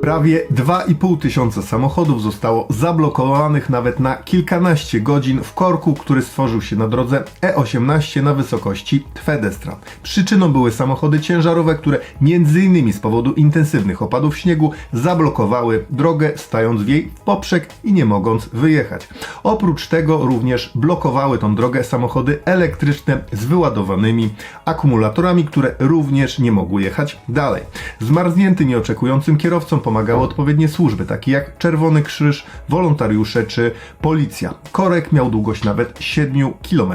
Prawie 2,5 tysiąca samochodów zostało zablokowanych nawet na kilkanaście godzin w korku, który stworzył się na drodze E18 na wysokości Tvedestra. Przyczyną były samochody ciężarowe, które m.in. z powodu intensywnych opadów śniegu zablokowały drogę, stając w jej poprzek i nie mogąc wyjechać. Oprócz tego również blokowały tą drogę samochody elektryczne z wyładowanymi akumulatorami, które również nie mogły jechać dalej. Zmarzniętym i oczekującym kierowcom pomagały odpowiednie służby, takie jak Czerwony Krzyż, wolontariusze czy policja. Korek miał długość nawet 7 km.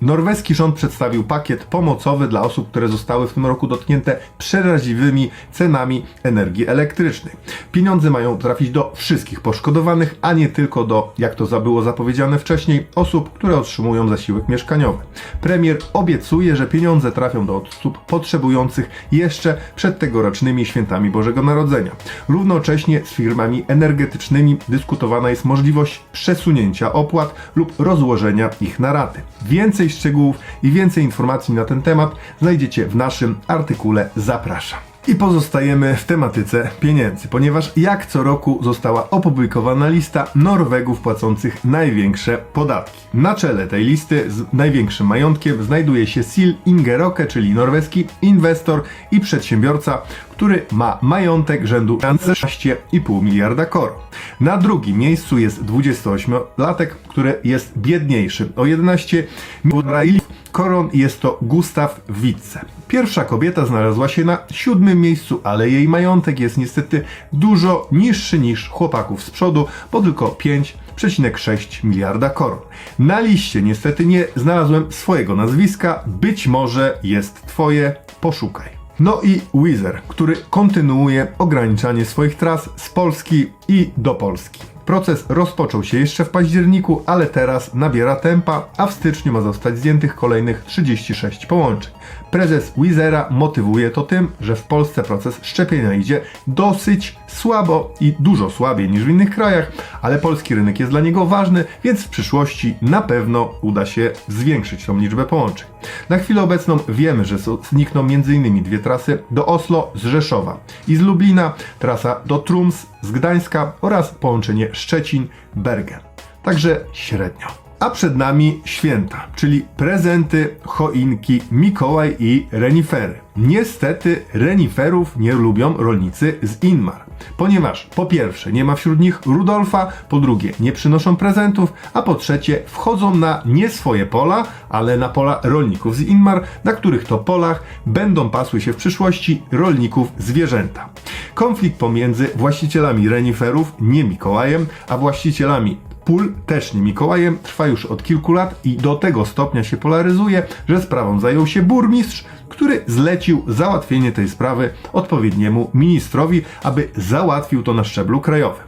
Norweski rząd przedstawił pakiet pomocowy dla osób, które zostały w tym roku dotknięte przeraźliwymi cenami energii elektrycznej. Pieniądze mają trafić do wszystkich poszkodowanych, a nie tylko do, jak to było zapowiedziane wcześniej, osób, które otrzymują zasiłek mieszkaniowy. Premier obiecuje, że pieniądze trafią do osób potrzebujących jeszcze przed tegorocznymi świętami Bożego Narodzenia. Równocześnie z firmami energetycznymi dyskutowana jest możliwość przesunięcia opłat lub rozłożenia ich na raty. Więcej szczegółów i więcej informacji na ten temat znajdziecie w naszym artykule Zapraszam. I pozostajemy w tematyce pieniędzy, ponieważ jak co roku została opublikowana lista Norwegów płacących największe podatki. Na czele tej listy z największym majątkiem znajduje się Sil Ingeroke, czyli norweski inwestor i przedsiębiorca, który ma majątek rzędu 16,5 miliarda koron. Na drugim miejscu jest 28-latek, który jest biedniejszy o 11 milionów koron jest to Gustav Witze. Pierwsza kobieta znalazła się na siódmym miejscu, ale jej majątek jest niestety dużo niższy niż chłopaków z przodu, bo tylko 5,6 miliarda koron. Na liście niestety nie znalazłem swojego nazwiska, być może jest twoje, poszukaj. No i Wizer, który kontynuuje ograniczanie swoich tras z Polski i do Polski. Proces rozpoczął się jeszcze w październiku, ale teraz nabiera tempa, a w styczniu ma zostać zdjętych kolejnych 36 połączeń. Prezes Wizera motywuje to tym, że w Polsce proces szczepienia idzie dosyć słabo i dużo słabiej niż w innych krajach, ale polski rynek jest dla niego ważny, więc w przyszłości na pewno uda się zwiększyć tą liczbę połączeń. Na chwilę obecną wiemy, że znikną m.in. dwie trasy do Oslo z Rzeszowa i z Lublina, trasa do Trums z Gdańska oraz połączenie Szczecin-Bergen. Także średnio. A przed nami święta, czyli prezenty, choinki, Mikołaj i renifery. Niestety reniferów nie lubią rolnicy z Inmar, ponieważ po pierwsze nie ma wśród nich Rudolfa, po drugie nie przynoszą prezentów, a po trzecie wchodzą na nie swoje pola, ale na pola rolników z Inmar, na których to polach będą pasły się w przyszłości rolników zwierzęta. Konflikt pomiędzy właścicielami reniferów, nie Mikołajem, a właścicielami pól, też nie Mikołajem, trwa już od kilku lat i do tego stopnia się polaryzuje, że sprawą zajął się burmistrz, który zlecił załatwienie tej sprawy odpowiedniemu ministrowi, aby załatwił to na szczeblu krajowym.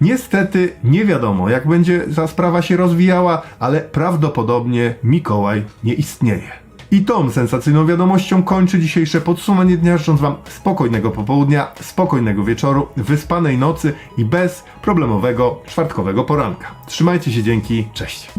Niestety nie wiadomo, jak będzie ta sprawa się rozwijała, ale prawdopodobnie Mikołaj nie istnieje. I tą sensacyjną wiadomością kończy dzisiejsze podsumowanie dnia, życząc Wam spokojnego popołudnia, spokojnego wieczoru, wyspanej nocy i bez problemowego czwartkowego poranka. Trzymajcie się, dzięki, cześć.